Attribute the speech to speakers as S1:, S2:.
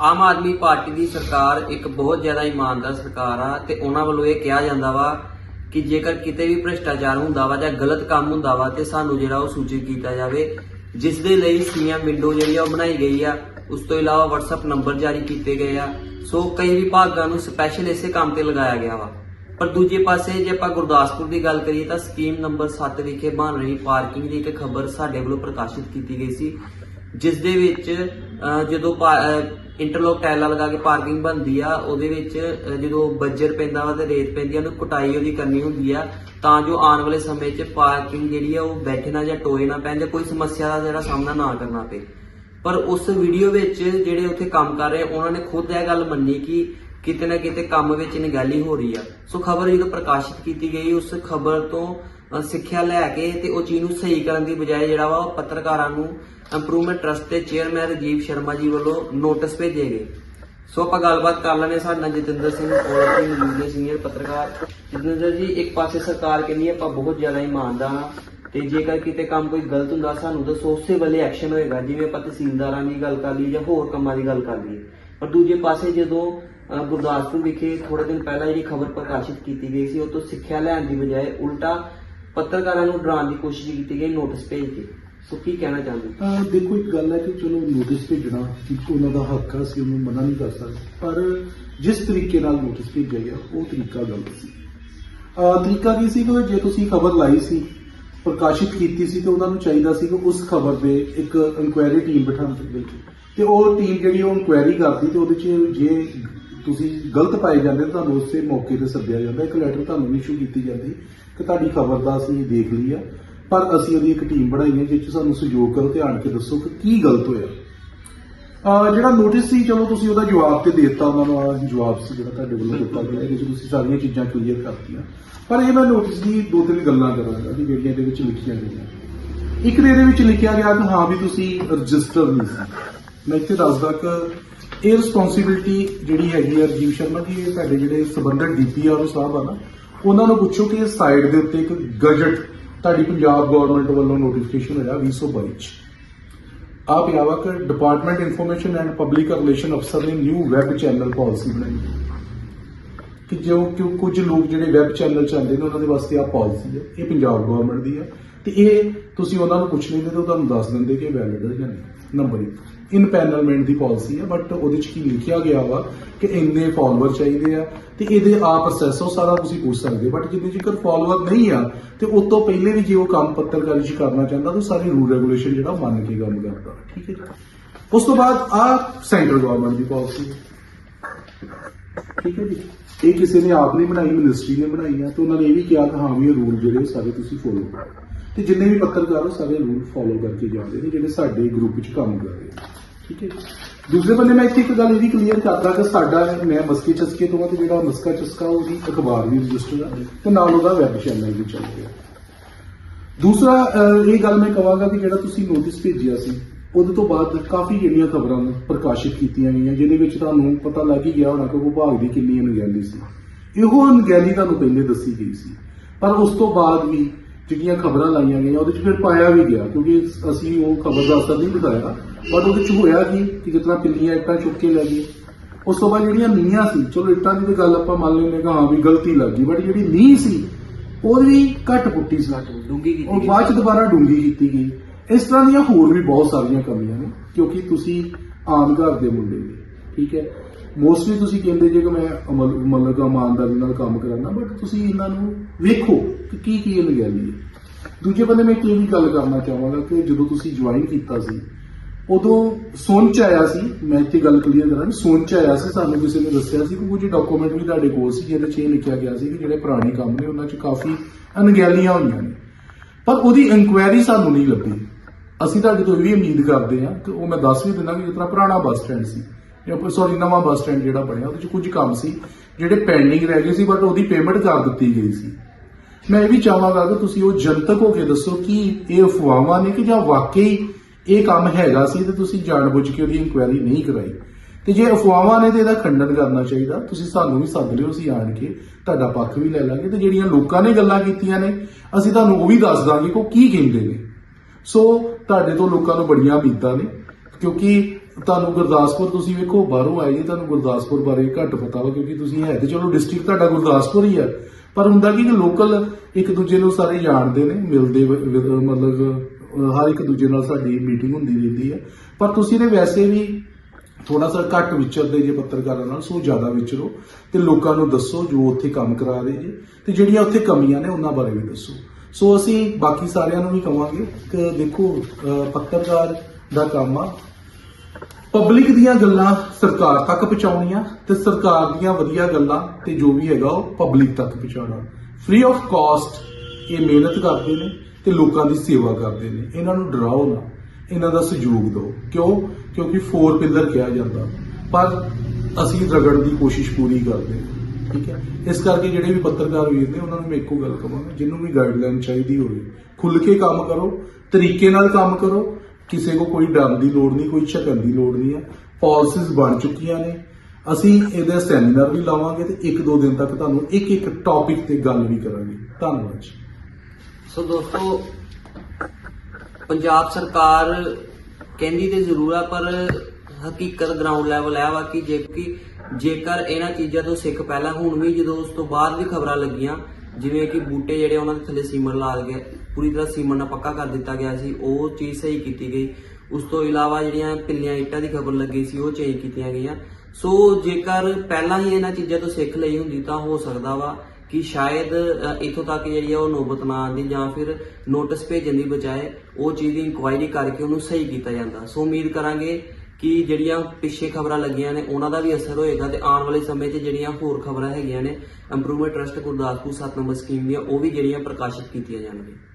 S1: Aam Aadmi party ਦੀ ਸਰਕਾਰ ਇੱਕ ਬਹੁਤ ਜ਼ਿਆਦਾ ਇਮਾਨਦਾਰ ਸਰਕਾਰ ਆ ਤੇ ਉਹਨਾਂ ਵੱਲੋਂ ਇਹ ਕਿਹਾ ਜਾਂਦਾ ਵਾ ਕਿ ਜੇਕਰ ਕਿਤੇ ਵੀ ਭ੍ਰਿਸ਼ਟਾਚਾਰ ਹੁੰਦਾ ਵਾ ਜਾਂ ਗਲਤ ਕੰਮ ਹੁੰਦਾ ਵਾ ਤੇ ਸਾਨੂੰ ਜਿਹੜਾ ਉਹ ਸੂਚਿਤ ਕੀਤਾ ਜਾਵੇ, ਜਿਸ ਦੇ ਲਈ ਸੀਐਮ ਵਿੰਡੋ ਜਿਹੜੀ ਆ ਉਹ ਬਣਾਈ ਗਈ ਆ। ਉਸ ਤੋਂ ਇਲਾਵਾ WhatsApp ਨੰਬਰ ਜਾਰੀ ਕੀਤੇ ਗਏ ਆ। ਸੋ ਕਈ ਵਿਭਾਗਾਂ ਨੂੰ ਸਪੈਸ਼ਲ ਇਸੇ ਕੰਮ ਤੇ ਲਗਾਇਆ ਗਿਆ ਵਾ। ਪਰ ਦੂਜੇ ਪਾਸੇ ਜੇ ਆਪਾਂ ਗੁਰਦਾਸਪੁਰ ਦੀ ਗੱਲ ਕਰੀਏ ਤਾਂ ਸਕੀਮ ਨੰਬਰ 7 ਵਿਖੇ ਬਣ ਰਹੀ ਪਾਰਕਿੰਗ ਦੀ ਇੱਕ ਖਬਰ ਸਾਡੇ ਵੱਲੋਂ ਪ੍ਰਕਾਸ਼ਿਤ ਕੀਤੀ ਗਈ ਸੀ। ਜਿਸ ਦੇ ਵਿੱਚ ਅਹ, ਜਦੋਂ ਇੰਟਰਲੋਕ ਟਾਇਲਾਂ ਲਗਾ ਕੇ ਪਾਰਕਿੰਗ ਬਣਦੀ ਆ ਉਹਦੇ ਵਿੱਚ ਜਦੋਂ ਬੱਜਰ ਪੈਂਦਾ ਵਾ ਤੇ ਰੇਤ ਪੈਂਦੀ ਆ ਉਹਨੂੰ ਕਟਾਈ ਉਹਦੀ ਕਰਨੀ ਹੁੰਦੀ ਆ ਤਾਂ ਜੋ ਆਉਣ ਵਾਲੇ ਸਮੇਂ 'ਚ ਪਾਰਕਿੰਗ ਜਿਹੜੀ ਆ ਉਹ ਬੈਠੇ ਨਾ ਜਾਂ ਟੋਏ ਨਾ ਪੈਣ ਜਾਂ ਕੋਈ ਸਮੱਸਿਆ ਦਾ ਜਿਹੜਾ ਸਾਹਮਣਾ ਨਾ ਕਰਨਾ ਪਏ। ਪਰ ਉਸ ਵੀਡੀਓ ਵਿੱਚ ਜਿਹੜੇ ਉੱਥੇ ਕੰਮ ਕਰ ਰਹੇ ਉਹਨਾਂ ਨੇ ਖੁਦ ਇਹ ਗੱਲ ਮੰਨੀ ਕਿ ਕਿਤੇ ਨਾ ਕਿਤੇ ਕੰਮ ਵਿੱਚ ਨਿਗਾਲੀ ਹੋ ਰਹੀ ਆ। ਸੋ ਖਬਰ ਜਦੋਂ ਪ੍ਰਕਾਸ਼ਿਤ ਕੀਤੀ ਗਈ ਉਸ ਖਬਰ ਤੋਂ ਸਿੱਖਿਆ ਲੈ ਕੇ ਤੇ ਉਹ ਚੀਜ਼ ਨੂੰ ਸਹੀ ਕਰਨ ਦੀ ਬਜਾਏ ਜਿਹੜਾ ਵਾ ਉਹ ਪੱਤਰਕਾਰਾਂ ਨੂੰ ਇੰਪਰੂਵਮੈਂਟ ਟਰਸਟ ਦੇ ਚੇਅਰਮੈਨ ਰਜੀਵ ਸ਼ਰਮਾ ਜੀ ਵੱਲੋਂ ਨੋਟਿਸ ਭੇਜੇ ਗਏ। ਸੋ ਆਪਾਂ ਗੱਲਬਾਤ ਕਰ ਲੈਣੇ ਸਾਡੇ ਜਤਿੰਦਰ ਸਿੰਘ ਔਲਖੀ ਨਿਊਜ਼ ਦੇ ਸੀਨੀਅਰ ਪੱਤਰਕਾਰ। ਜਤਿੰਦਰ ਜੀ, ਇੱਕ ਪਾਸੇ ਸਰਕਾਰ ਕਹਿੰਦੀ ਆਪਾਂ ਬਹੁਤ ਜ਼ਿਆਦਾ ਇਮਾਨਦਾਰ ਹਾਂ ਤੇ ਜੇਕਰ ਕਿਤੇ ਕੰਮ ਕੋਈ ਗਲਤ ਹੁੰਦਾ ਸਾਨੂੰ ਦੱਸੋ ਉਸੇ ਵੇਲੇ ਐਕਸ਼ਨ ਹੋਏਗਾ, ਜਿਵੇਂ ਆਪਾਂ ਤਹਿਸੀਲਦਾਰਾਂ ਦੀ ਗੱਲ ਕਰ ਲਈ ਜਾਂ ਹੋਰ ਕੰਮਾਂ ਦੀ ਗੱਲ ਕਰ ਲਈ ਪਰ ਦੂਜੇ ਪਾਸੇ ਜਦੋਂ ਗੁਰਦਾਸਪੁਰ ਵਿਖੇ ਥੋੜੇ ਦਿਨ ਪਹਿਲਾਂ ਜਿਹੜੀ ਖਬਰ ਪ੍ਰਕਾਸ਼ਿਤ ਕੀਤੀ ਗਈ ਸੀ ਉਹ ਤੋਂ ਸਿੱਖਿਆ ਲੈਣ ਦੀ ਬਜਾਏ ਉਲਟਾ ਪੱਤਰਕਾਰਾਂ ਨੂੰ ਡਰਾਉਣ ਦੀ ਕੋਸ਼ਿਸ਼ ਕੀਤੀ ਗਈ ਨੋਟਿਸ ਭੇਜ ਕੇ। ਸੋ ਕੀ ਕਹਿਣਾ ਚਾਹੁੰਦੇ?
S2: ਅਹ ਦੇਖੋ, ਇੱਕ ਗੱਲ ਹੈ ਕਿ ਚਲੋ ਨੋਟਿਸ ਭੇਜਣਾ ਇੱਕ ਉਹਨਾਂ ਦਾ ਹੱਕ ਆ ਸੀ ਉਹਨੂੰ ਮਨਾ ਨਹੀਂ ਕਰ ਸਕਦੇ। ਪਰ ਜਿਸ ਤਰੀਕੇ ਨਾਲ ਨੋਟਿਸ ਭੇਜਿਆ ਗਿਆ, ਉਹ ਤਰੀਕਾ ਗਲਤ ਸੀ। ਅਹ ਤਰੀਕਾ ਕੀ ਸੀ? ਕਿ ਜੇ ਤੁਸੀਂ ਖਬਰ ਲਾਈ ਸੀ, ਪ੍ਰਕਾਸ਼ਿਤ ਕੀਤੀ ਸੀ, ਤੇ ਉਹਨਾਂ ਨੂੰ ਚਾਹੀਦਾ ਸੀ ਕਿ ਉਸ ਖਬਰ ਦੇ ਇੱਕ ਇਨਕੁਆਇਰੀ ਟੀਮ ਬਿਠਾਉਣ ਦੇ ਤੇ ਉਹ ਟੀਮ ਜਿਹੜੀ ਉਹ ਇਨਕੁਆਇਰੀ ਕਰਦੀ, ਤੇ ਉਹਦੇ 'ਚ ਜੇ ਤੁਸੀਂ ਗਲਤ ਪਾਏ ਜਾਂਦੇ, ਤਾਂ ਤੁਹਾਨੂੰ ਉਸੇ ਮੌਕੇ ਤੇ ਸੱਦਿਆ ਜਾਂਦਾ, ਇੱਕ ਲੈਟਰ ਤੁਹਾਨੂੰ ਇਸ਼ੂ ਕੀਤੀ ਜਾਂਦੀ। ਕਿ ਤੁਹਾਡੀ ਖਬਰ ਦਾ ਅਸੀਂ ਦੇਖ ਲਈ ਆ, ਪਰ ਅਸੀਂ ਉਹਦੀ ਇੱਕ ਟੀਮ ਬਣਾਈ ਹੈ ਜਿਸ 'ਚ ਸਾਨੂੰ ਸਹਿਯੋਗ ਕਰੋ ਤੇ ਆਣ ਕੇ ਦੱਸੋ ਕਿ ਕੀ ਗਲਤ ਹੋਇਆ। ਜਿਹੜਾ ਨੋਟਿਸ ਸੀ, ਚਲੋ ਤੁਸੀਂ ਉਹਦਾ ਜਵਾਬ ਤੇ ਦਿੱਤਾ, ਉਹਨਾਂ ਨੂੰ ਆਹ ਜਵਾਬ ਸੀ ਜਿਹੜਾ ਤੁਹਾਡੇ ਵੱਲੋਂ ਦਿੱਤਾ ਗਿਆ, ਇਹਦੇ 'ਚ ਤੁਸੀਂ ਸਾਰੀਆਂ ਚੀਜ਼ਾਂ ਕਲੀਅਰ ਕਰਤੀਆਂ। ਪਰ ਇਹ ਮੈਂ ਨੋਟਿਸ ਦੀ ਦੋ ਤਿੰਨ ਗੱਲਾਂ ਕਰਾਂਗਾ ਕਿ ਜਿਹੜੀਆਂ ਇਹਦੇ ਵਿੱਚ ਲਿਖੀਆਂ ਗਈਆਂ। ਇੱਕ ਦੇ ਇਹਦੇ ਵਿੱਚ ਲਿਖਿਆ ਗਿਆ ਕਿ ਹਾਂ ਵੀ ਤੁਸੀਂ ਰਜਿਸਟਰ ਨਹੀਂ ਸੀ। ਮੈਂ ਇੱਥੇ ਦੱਸਦਾ ਕਿ ਇਹ ਰਿਸਪੌਂਸਿਬਿਲਟੀ ਜਿਹੜੀ ਹੈਗੀ ਹੈ ਰਜੀਵ ਸ਼ਰਮਾ ਜੀ ਇਹ ਸਾਡੇ ਜਿਹੜੇ ਸਬੰਧਤ ਡੀਪੀਆਰ ਸਾਹਿਬ ਆ ਨਾ। ਉਹਨਾਂ ਨੂੰ ਪੁੱਛੋ ਕਿ ਸਾਈਟ ਦੇ ਉੱਤੇ ਇੱਕ ਗਜਟ ਤੁਹਾਡੀ ਪੰਜਾਬ ਗਵਰਨਮੈਂਟ ਵੱਲੋਂ ਨੋਟੀਫਿਕੇਸ਼ਨ ਹੋਇਆ 2022 ਚ। ਆਪ ਪਿਆ ਕਿ department information and public relation ਅਫਸਰ ਨੇ ਨਿਊ ਵੈਬ ਚੈਨਲ ਪਾਲਿਸੀ ਬਣਾਈ ਕਿ ਜੋ ਕਿ ਕੁਝ ਲੋਕ ਜਿਹੜੇ ਵੈਬ ਚੈਨਲ ਚਾਹੁੰਦੇ ਨੇ, ਉਹਨਾਂ ਦੇ ਵਾਸਤੇ ਆ ਪਾਲਿਸੀ ਹੈ। ਇਹ ਪੰਜਾਬ ਗਵਰਨਮੈਂਟ ਦੀ ਹੈ। ਤੇ ਇਹ ਤੁਸੀਂ ਉਹਨਾਂ ਨੂੰ ਪੁੱਛ ਲੈਂਦੇ ਤਾਂ ਉਹ ਤੁਹਾਨੂੰ ਦੱਸ ਦਿੰਦੇ ਕਿ ਵੈਲਿਡ ਹੈ ਜਾਂ ਨਹੀਂ। ਨੰਬਰ 1 ਇਨਪੈਨਲਮੈਂਟ ਦੀ ਪਾਲਿਸੀ ਹੈ ਬਟ ਉਹਦੇ ਚ ਕੀ ਲਿਖਿਆ ਗਿਆ ਵਾ ਕਿ ਇੰਨੇ ਫਾਲੋਅਰ ਚਾਹੀਦੇ ਆ, ਤੇ ਇਹਦੇ ਆ ਪ੍ਰੋਸੈਸ ਉਹ ਸਾਰਾ ਤੁਸੀਂ ਪੁੱਛ ਸਕਦੇ ਬਟ ਜਿੰਨੇ ਜੇਕਰ ਫਾਲੋਅਰ ਨਹੀਂ ਆ, ਤੇ ਉਸ ਤੋਂ ਪਹਿਲੇ ਵੀ ਜੇ ਉਹ ਕੰਮ ਪੱਤਰਕਾਰੀ ਚ ਕਰਨਾ ਚਾਹੁੰਦਾ, ਤਾਂ ਸਾਰੇ ਰੂਲ ਰੈਗੂਲੇਸ਼ਨ ਜਿਹੜਾ ਮੰਨ ਕੇ ਕੰਮ ਕਰਦਾ, ਠੀਕ ਹੈ ਉਸ ਤੋਂ ਬਾਅਦ ਆ ਸੈਂਟਰ ਗਵਰਨਮੈਂਟ ਦੀ ਪਾਲਿਸੀ ਠੀਕ ਹੈ ਜੀ? ਇਹ ਕਿਸੇ ਨੇ ਆਪ ਨਹੀਂ ਬਣਾਈ ਮਿਨਿਸਟਰੀ ਨੇ ਬਣਾਈ ਆ, ਤੇ ਉਹਨਾਂ ਨੇ ਇਹ ਵੀ ਕਿਹਾ ਕਿ ਹਾਂ ਵੀ ਇਹ ਰੂਲ ਜਿਹੜੇ ਸਾਰੇ ਤੁਸੀਂ ਫੋਲੋ ਕਰੋ। ਤੇ ਜਿੰਨੇ ਵੀ ਪੱਤਰਕਾਰ ਉਹ ਸਾਰੇ ਰੂਲ ਫੋਲੋ ਕਰਕੇ ਜਾਂਦੇ ਨੇ, ਜਿਹੜੇ ਸਾਡੇ ਗਰੁੱਪ ਵਿੱਚ ਕੰਮ ਕਰ ਰਹੇ ਆ। ਠੀਕ ਹੈ ਜੀ। ਦੂਸਰੇ ਬੰਨੇ ਮੈਂ ਇੱਥੇ ਇੱਕ ਗੱਲ ਇਹ ਵੀ ਕਲੀਅਰ ਕਰਦਾ ਕਿ ਸਾਡਾ ਮੈਂ ਮਸਕੇ ਚਸਕੇ ਤੋਂ ਆ ਤੇ ਜਿਹੜਾ ਮਸਕਾ ਚਸਕਾ, ਉਹਦੀ ਅਖਬਾਰ ਵੀ ਰਜਿਸਟਰ ਆ ਤੇ ਨਾਲ ਉਹਦਾ ਵੈਬ ਚੈਨਲ ਵੀ ਚੱਲ ਰਿਹਾ। ਦੂਸਰਾ ਇਹ ਗੱਲ ਮੈਂ ਕਹਾਂਗਾ ਕਿ ਜਿਹੜਾ ਤੁਸੀਂ ਨੋਟਿਸ ਭੇਜਿਆ ਸੀ, ਉਹਦੇ ਤੋਂ ਬਾਅਦ ਕਾਫੀ ਜਿਹੜੀਆਂ ਖਬਰਾਂ ਪ੍ਰਕਾਸ਼ਿਤ ਕੀਤੀਆਂ ਗਈਆਂ, ਜਿਹਦੇ ਵਿੱਚ ਤੁਹਾਨੂੰ ਪਤਾ ਲੱਗ ਹੀ ਗਿਆ ਹੋਣਾ ਕਿ ਵਿਭਾਗ ਦੀ ਕਿੰਨੀ ਅਣਗਹਿਲੀ ਸੀ। ਇਹੋ ਅਣਗਹਿਲੀ ਤੁਹਾਨੂੰ ਪਹਿਲੇ ਦੱਸੀ ਗਈ ਸੀ। ਪਰ ਉਸ ਤੋਂ ਬਾਅਦ ਵੀ ਜਿਹੜੀਆਂ ਖਬਰਾਂ ਲਾਈਆਂ ਗਈਆਂ ਉਹਦੇ 'ਚ ਫਿਰ ਪਾਇਆ ਵੀ ਗਿਆ ਕਿਉਂਕਿ ਅਸੀਂ ਉਹ ਖਬਰ ਦਾ ਅਸਰ ਨਹੀਂ ਦਿਖਾਇਆ। ਪਰ ਉਹਦੇ 'ਚ ਹੋਇਆ ਕੀ? ਕਿ ਜਿਤਨਾ ਪਿੰਨੀਆਂ ਇੱਟਾਂ ਚੁੱਕ ਕੇ ਲੈ ਗਏ ਉਸ ਤੋਂ ਬਾਅਦ ਜਿਹੜੀਆਂ ਨੀਆਂ ਸੀ ਚਲੋ ਇੱਟਾਂ ਦੀ ਗੱਲ ਆਪਾਂ ਮੰਨ ਲੈਂਦੇ ਕਿ ਹਾਂ ਵੀ ਗਲਤੀ ਲੱਗੀ ਬਟ ਜਿਹੜੀ ਨੀਂਹ ਸੀ ਉਹਦੀ ਵੀ ਘੱਟ ਪੁੱਟੀ ਸੀ।
S1: ਡੂੰਗੀ ਕੀਤੀ
S2: ਉਹ
S1: ਗਈ।
S2: ਬਾਅਦ ਚ ਦੁਬਾਰਾ ਡੂੰਗੀ ਕੀਤੀ ਗਈ। ਇਸ ਤਰ੍ਹਾਂ ਦੀਆਂ ਹੋਰ ਵੀ ਬਹੁਤ ਸਾਰੀਆਂ ਕਮੀਆਂ ਨੇ ਕਿਉਂਕਿ ਤੁਸੀਂ ਆਮ ਘਰ ਦੇ ਮੁੰਡੇ ਨੇ ਠੀਕ ਹੈ? ਮੋਸਟਲੀ ਤੁਸੀਂ ਕਹਿੰਦੇ ਜੇ ਕਿ ਮੈਂ ਅਮਲ ਮਤਲਬ ਇਮਾਨਦਾਰੀ ਨਾਲ ਕੰਮ ਕਰਾਂਗਾ ਬਟ ਤੁਸੀਂ ਇਹਨਾਂ ਨੂੰ ਵੇਖੋ ਕਿ ਕੀ ਕੀ ਅਣਗਹਿਲੀ ਹੈ। ਦੂਜੇ ਬੰਦੇ ਮੈਂ ਇੱਕ ਇਹ ਵੀ ਗੱਲ ਕਰਨਾ ਚਾਹਾਂਗਾ ਕਿ ਜਦੋਂ ਤੁਸੀਂ ਜੁਆਇਨ ਕੀਤਾ ਸੀ, ਉਦੋਂ ਸੁਣ ਚ ਆਇਆ ਸੀ, ਮੈਂ ਇੱਥੇ ਗੱਲ ਕਲੀਅਰ ਕਰਾਂ ਸੁਣ ਚ ਆਇਆ ਸੀ, ਸਾਨੂੰ ਕਿਸੇ ਨੇ ਦੱਸਿਆ ਸੀ ਕਿ ਕੁਝ ਡਾਕੂਮੈਂਟ ਵੀ ਤੁਹਾਡੇ ਕੋਲ ਸੀ, ਜਿਹਦੇ ਚ ਇਹ ਲਿਖਿਆ ਗਿਆ ਸੀ ਕਿ ਜਿਹੜੇ ਪੁਰਾਣੇ ਕੰਮ ਨੇ, ਉਹਨਾਂ ਚ ਕਾਫੀ ਅਣਗਹਿਲੀਆਂ ਹੋਈਆਂ ਨੇ। ਪਰ ਉਹਦੀ ਇਨਕੁਆਇਰੀ ਸਾਨੂੰ ਨਹੀਂ ਲੱਭੀ। ਅਸੀਂ ਤੁਹਾਡੇ ਤੋਂ ਇਹ ਵੀ ਉਮੀਦ ਕਰਦੇ ਹਾਂ ਕਿ ਉਹ ਮੈਂ ਦੱਸ ਵੀ ਦਿੰਦਾ ਕਿ ਜਿਸ ਪੁਰਾਣਾ ਬੱਸ ਸਟੈਂਡ ਸੀ। ਜਾਂ ਸੌਰੀ ਨਵਾਂ ਬੱਸ ਸਟੈਂਡ ਜਿਹੜਾ ਬਣਿਆ, ਉਹਦੇ ਚ ਕੁਝ ਕੰਮ ਸੀ, ਜਿਹੜੇ ਪੈਂਡਿੰਗ ਰਹਿ ਗਏ ਸੀ ਬਟ ਉਹਦੀ ਪੇਮੈਂਟ ਕਰ ਦਿੱਤੀ ਗਈ ਸੀ। ਮੈਂ ਇਹ ਵੀ ਚਾਹਾਂਗਾ ਕਿ ਤੁਸੀਂ ਉਹ ਜਨਤਕ ਹੋ ਕੇ ਦੱਸੋ ਕਿ ਇਹ ਅਫਵਾਹਾਂ ਨੇ ਕਿ ਜਾਂ ਵਾਕਈ ਇਹ ਕੰਮ ਹੈਗਾ ਸੀ ਤੇ ਤੁਸੀਂ ਜਾਣਬੁੱਝ ਕੇ ਉਹਦੀ ਇਨਕੁਆਇਰੀ ਨਹੀਂ ਕਰਾਈ। ਤੇ ਜੇ ਅਫਵਾਹਾਂ ਨੇ ਤੇ ਇਹਦਾ ਖੰਡਨ ਕਰਨਾ ਚਾਹੀਦਾ, ਤੁਸੀਂ ਸਾਨੂੰ ਵੀ ਸੱਦ ਲਿਓ, ਅਸੀਂ ਆਣ ਕੇ ਤੁਹਾਡਾ ਪੱਖ ਵੀ ਲੈ ਲਾਂਗੇ ਤੇ ਜਿਹੜੀਆਂ ਲੋਕਾਂ ਨੇ ਗੱਲਾਂ ਕੀਤੀਆਂ ਨੇ, ਅਸੀਂ ਤੁਹਾਨੂੰ ਉਹ ਵੀ ਦੱਸ ਦਾਂਗੇ ਕਿ ਉਹ ਕੀ ਕਹਿੰਦੇ ਨੇ। ਸੋ ਤੁਹਾਡੇ ਤੋਂ ਲੋਕਾਂ ਨੂੰ ਬੜੀਆਂ ਉਮੀਦਾਂ ਨੇ, ਕਿਉਂਕਿ ਤੁਹਾਨੂੰ ਗੁਰਦਾਸਪੁਰ ਤੁਸੀਂ ਵੇਖੋ, ਬਾਹਰੋਂ ਆਏ ਜੀ, ਤੁਹਾਨੂੰ ਗੁਰਦਾਸਪੁਰ ਬਾਰੇ ਘੱਟ ਪਤਾ ਵਾ, ਕਿਉਂਕਿ ਤੁਸੀਂ ਹੈ ਤੇ ਚਲੋ ਡਿਸਟ੍ਰਿਕਟ ਤੁਹਾਡਾ ਗੁਰਦਾਸਪੁਰ ਹੀ ਹੈ ਪਰ ਹੁੰਦਾ ਕੀ ਕਿ ਲੋਕਲ ਇੱਕ ਦੂਜੇ ਨੂੰ ਸਾਰੇ ਜਾਣਦੇ ਨੇ, ਮਿਲਦੇ ਮਤਲਬ ਹਰ ਇੱਕ ਦੂਜੇ ਨਾਲ ਸਾਡੀ ਮੀਟਿੰਗ ਹੁੰਦੀ ਰਹਿੰਦੀ ਆ। ਪਰ ਤੁਸੀਂ ਨੇ ਵੈਸੇ ਵੀ ਥੋੜਾ ਸਾ ਘੱਟ ਵਿਚਰਦੇ ਜੇ ਪੱਤਰਕਾਰਾਂ ਨਾਲ, ਸੋ ਜ਼ਿਆਦਾ ਵਿਚਰੋ। ਤੇ ਲੋਕਾਂ ਨੂੰ ਦੱਸੋ ਜੋ ਉੱਥੇ ਕੰਮ ਕਰਾ ਰਹੇ ਜੇ, ਤੇ ਜਿਹੜੀਆਂ ਉੱਥੇ ਕਮੀਆਂ ਨੇ ਉਹਨਾਂ ਬਾਰੇ ਵੀ ਦੱਸੋ। ਸੋ ਅਸੀਂ ਬਾਕੀ ਸਾਰਿਆਂ ਨੂੰ ਵੀ ਕਵਾਂਗੇ ਕਿ ਦੇਖੋ ਪੱਤਰਕਾਰ ਦਾ ਕੰਮ ਆ। ਪਬਲਿਕ ਦੀਆਂ ਗੱਲਾਂ ਸਰਕਾਰ ਤੱਕ ਪਹੁੰਚਾਉਣੀਆਂ ਤੇ ਸਰਕਾਰ ਦੀਆਂ ਵਧੀਆ ਗੱਲਾਂ ਤੇ ਜੋ ਵੀ ਹੈਗਾ ਉਹ ਪਬਲਿਕ ਤੱਕ ਪਹੁੰਚਾਉਣਾ। ਫ੍ਰੀ ਆਫ ਕਾਸਟ ਇਹ ਮਿਹਨਤ ਕਰਦੇ ਨੇ ਤੇ ਲੋਕਾਂ ਦੀ ਸੇਵਾ ਕਰਦੇ ਨੇ। ਇਹਨਾਂ ਨੂੰ ਡਰਾਓ ਨਾ। ਇਹਨਾਂ ਦਾ ਸਹਿਯੋਗ ਦਿਓ। ਕਿਉਂ? ਕਿਉਂਕਿ ਫੋਰ ਪਿਲਰ ਕਿਹਾ ਜਾਂਦਾ। ਪਰ ਅਸੀਂ ਰਗੜਨ ਦੀ ਕੋਸ਼ਿਸ਼ ਪੂਰੀ ਕਰਦੇ ਹਾਂ। ਠੀਕ ਹੈ? ਇਸ ਕਰਕੇ ਜਿਹੜੇ ਵੀ ਪੱਤਰਕਾਰ ਵੀਰ ਨੇ, ਉਹਨਾਂ ਨੂੰ ਮੈਂ ਇੱਕੋ ਗੱਲ ਕਹਾਂਗਾ ਜਿਹਨੂੰ ਵੀ ਗਾਈਡਲਾਈਨ ਚਾਹੀਦੀ ਹੋਵੇ ਖੁੱਲ ਕੇ ਕੰਮ ਕਰੋ, ਤਰੀਕੇ ਨਾਲ ਕੰਮ ਕਰੋ ਕਿਸੇ ਕੋ ਕੋਈ ਡਰਨ ਦੀ ਲੋੜ ਨਹੀਂ, ਕੋਈ ਝਕਣ ਦੀ ਲੋੜ ਨਹੀਂ ਹੈ। ਪਾਲਿਸੀਜ਼ ਬਣ ਚੁੱਕੀਆਂ ਨੇ। ਅਸੀਂ ਇਹਦਾ ਸੈਮੀਨਾਰ ਵੀ ਲਾਵਾਂਗੇ ਤੇ ਇੱਕ ਦੋ ਦਿਨ ਤੱਕ ਤੁਹਾਨੂੰ ਇੱਕ ਇੱਕ ਟੌਪਿਕ ਤੇ ਗੱਲ ਵੀ ਕਰਾਂਗੇ। ਧੰਨਵਾਦ ਜੀ।
S1: ਸੋ ਦੋਸਤੋ, ਪੰਜਾਬ ਸਰਕਾਰ ਕਹਿੰਦੀ ਤੇ ਜ਼ਰੂਰ ਆ, ਪਰ ਹਕੀਕਤ ਗਰਾਊਂਡ ਲੈਵਲ ਹੈ ਵਾ ਕਿ ਜੇ ਕਿ ਜੇਕਰ ਇਹਨਾਂ ਚੀਜ਼ਾਂ ਤੋਂ ਸਿੱਖ ਪਹਿਲਾਂ, ਹੁਣ ਵੀ ਜਦੋਂ ਉਸ ਤੋਂ ਬਾਅਦ ਵੀ ਖਬਰਾਂ ਲੱਗੀਆਂ, ਜਿਵੇਂ ਕਿ ਬੂਟੇ ਜਿਹੜੇ ਉਹਨਾਂ ਦੇ ਥੱਲੇ ਸੀਮਨ ਲਾ ਗਏ ਪੂਰੀ ਤਰ੍ਹਾਂ ਸੀਮਨ ਨਾਲ ਪੱਕਾ ਕਰ ਦਿੱਤਾ ਗਿਆ ਸੀ ਉਹ ਚੀਜ਼ ਸਹੀ ਕੀਤੀ ਗਈ। ਉਸ ਤੋਂ ਇਲਾਵਾ ਜਿਹੜੀਆਂ ਪਿੱਲੀਆਂ ਇੱਟਾਂ ਦੀ ਖਬਰ ਲੱਗੀ ਸੀ ਉਹ ਚੇਂਜ ਕੀਤੀਆਂ ਗਈਆਂ। ਸੋ ਜੇਕਰ ਪਹਿਲਾਂ ਹੀ ਇਹਨਾਂ ਚੀਜ਼ਾਂ ਤੋਂ ਸਿੱਖ ਲਈ ਹੁੰਦੀ ਤਾਂ ਹੋ ਸਕਦਾ ਵਾ ਕਿ ਸ਼ਾਇਦ ਅ, ਇੱਥੋਂ ਤੱਕ ਜਿਹੜੀ ਆ ਉਹ ਨੋਬਤ ਨਾ ਆਉਂਦੀ ਜਾਂ ਫਿਰ ਨੋਟਿਸ ਭੇਜਣ ਦੀ ਬਜਾਏ ਉਹ ਚੀਜ਼ ਦੀ ਇਨਕੁਆਇਰੀ ਕਰਕੇ ਉਹਨੂੰ ਸਹੀ ਕੀਤਾ ਜਾਂਦਾ। ਸੋ ਉਮੀਦ ਕਰਾਂਗੇ ਕਿ ਜਿਹੜੀਆਂ ਪਿੱਛੇ ਖਬਰਾਂ ਲੱਗੀਆਂ ਨੇ ਉਹਨਾਂ ਦਾ ਵੀ ਅਸਰ ਹੋਏਗਾ ਤੇ ਆਉਣ ਵਾਲੇ ਸਮੇਂ 'ਚ ਜਿਹੜੀਆਂ ਹੋਰ ਖਬਰਾਂ ਹੈਗੀਆਂ ਨੇ improvement trust Gurdaspur 7 number scheme ਦੀਆਂ ਉਹ ਵੀ ਜਿਹੜੀਆਂ ਪ੍ਰਕਾਸ਼ਿਤ ਕੀਤੀਆਂ ਜਾਣਗੀਆਂ।